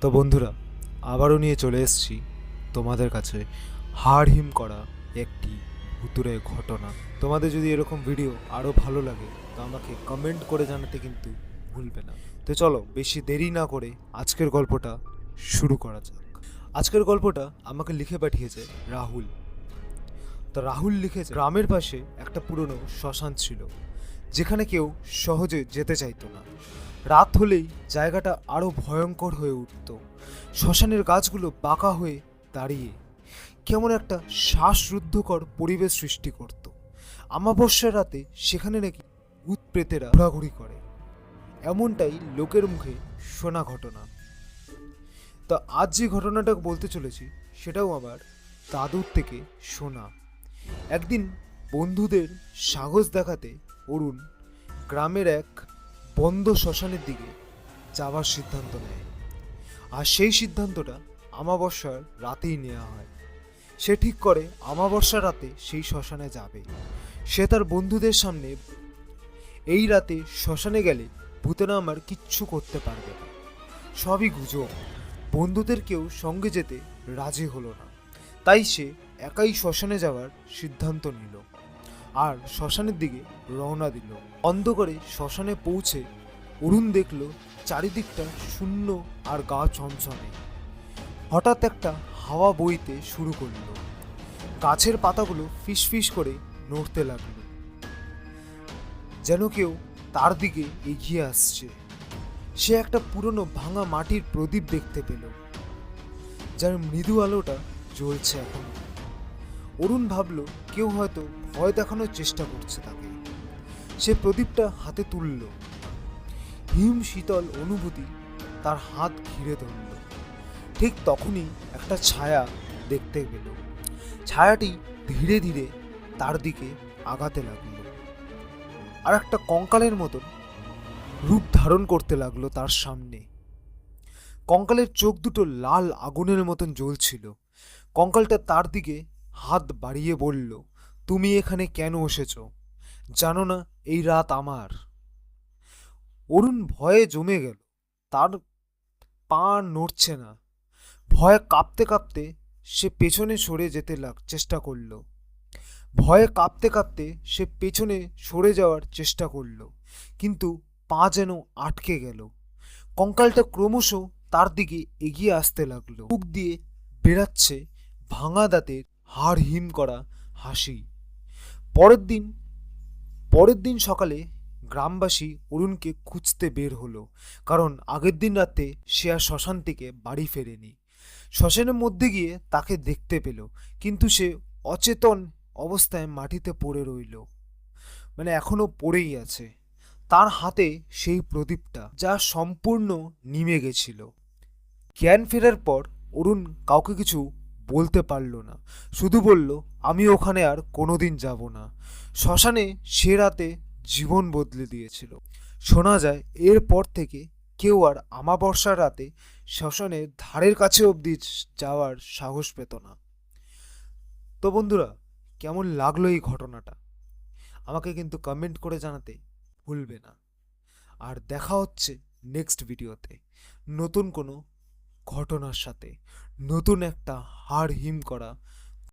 তো বন্ধুরা, আবারও নিয়ে চলে এসেছি তোমাদের কাছে হাড় হিম করা একটি ভুতুরে ঘটনা। তোমাদের যদি এরকম ভিডিও আরও ভালো লাগে, তো আমাকে কমেন্ট করে জানাতে কিন্তু ভুলবে না। তো চলো, বেশি দেরি না করে আজকের গল্পটা শুরু করা যাক। আজকের গল্পটা আমাকে লিখে পাঠিয়েছে রাহুল। তো রাহুল লিখেছে, গ্রামের পাশে একটা পুরনো শ্মশান ছিল, যেখানে কেউ সহজে যেতে চাইতো না। রাত হলেই জায়গাটা আরও ভয়ঙ্কর হয়ে উঠত। শ্মশানের গাছগুলো বাঁকা হয়ে দাঁড়িয়ে কেমন একটা শ্বাসরুদ্ধকর পরিবেশ সৃষ্টি করত। আমাবস্যার রাতে সেখানে নাকি ভূত প্রেতেরা ঘোরাঘুরি করে। এমনটাই লোকের মুখে শোনা ঘটনা। তো আজ যে ঘটনাটা বলতে চলেছি, সেটাও আবার দাদুর থেকে শোনা। একদিন বন্ধুদের সাহস দেখাতে অরুণ গ্রামের এক বন্ধ শ্মশানের দিকে যাওয়ার সিদ্ধান্ত নেয়। আর সেই সিদ্ধান্তটা আমাবস্যার রাতেই নেওয়া হয়। সে ঠিক করে আমাবস্যার রাতে সেই শ্মশানে যাবে। সে তার বন্ধুদের সামনে এই রাতে শ্মশানে গেলে ভূতেরা আমার কিচ্ছু করতে পারবে না। সবই গুজব। বন্ধুদের কেউ সঙ্গে যেতে রাজি হলো না। তাই সে একাই শ্মশানে যাওয়ার সিদ্ধান্ত নিল। আর শ্মশানের দিকে রওনা দিল। অন্ধকারে শ্মশানে পৌঁছে অরুণ দেখল চারিদিকটা শূন্য আর গা ছমছমে। হঠাৎ একটা হাওয়া বইতে শুরু করল। গাছের পাতাগুলো ফিসফিস করে নড়তে লাগল। যেন কেউ তার দিকে এগিয়ে আসছে। সে একটা পুরনো ভাঙা মাটির প্রদীপ দেখতে পেল। যার মৃদু আলোটা জ্বলছে এখন। অরুণ ভাবল, কেউ হয়তো ভয় দেখানোর চেষ্টা করছে তাকে। সে প্রদীপটা হাতে তুলল। হিম শীতল অনুভূতি তার হাত ঘিরে ধরল। ঠিক তখনই একটা ছায়া দেখতে পেল ছায়াটি ধীরে ধীরে তার দিকে আগাতে লাগল। আর একটা কঙ্কালের মতন রূপ ধারণ করতে লাগল তার সামনে। কঙ্কালের চোখ দুটো লাল আগুনের মতন জ্বলছিল। কঙ্কালটা তার দিকে হাত বাড়িয়ে বলল, তুমি এখানে কেন এসেছ? জানো না, এই রাত আমার। অরুণ ভয়ে জমে গেল। তার পা নড়ছে না। ভয়ে কাঁপতে কাঁপতে সে পেছনে সরে যেতে লাগ, চেষ্টা করল। ভয়ে কাঁপতে কাঁপতে সে পেছনে সরে যাওয়ার চেষ্টা করল, কিন্তু পা যেন আটকে গেল। কঙ্কালটা ক্রমশ তার দিকে এগিয়ে আসতে লাগল। মুখ দিয়ে বেরাচ্ছে ভাঙা দাঁতের হাড় হিম করা হাসি। পরের দিন পরের দিন সকালে গ্রামবাসী অরুণকে খুঁজতে বের হলো, কারণ আগের দিন রাতে সে আর শ্মশান থেকে বাড়ি ফেরেনি। শ্মশানের মধ্যে গিয়ে তাকে দেখতে পেল, কিন্তু সে অচেতন অবস্থায় মাটিতে পড়ে রইল। মানে এখনও পড়েই আছে। তার হাতে সেই প্রদীপটা, যা সম্পূর্ণ নিমে গেছিল। জ্ঞান ফেরার পর অরুণ কাউকে কিছু বলতে পারল না। শুধু বলল, আমি ওখানে আর কোনোদিন যাব না। শ্মশানে সে রাতে জীবন বদলে দিয়েছিল। শোনা যায় এরপর থেকে কেউ আর আমাবর্ষার রাতে শ্মশানের ধারের কাছে অবধি যাওয়ার সাহস পেত না। তো বন্ধুরা, কেমন লাগল এই ঘটনাটা? আমাকে কিন্তু কমেন্ট করে জানাতে ভুলবে না। আর দেখা হচ্ছে নেক্সট ভিডিওতে নতুন কোনো ঘটনার সাথে। নতুন একটা হাড় হিম করা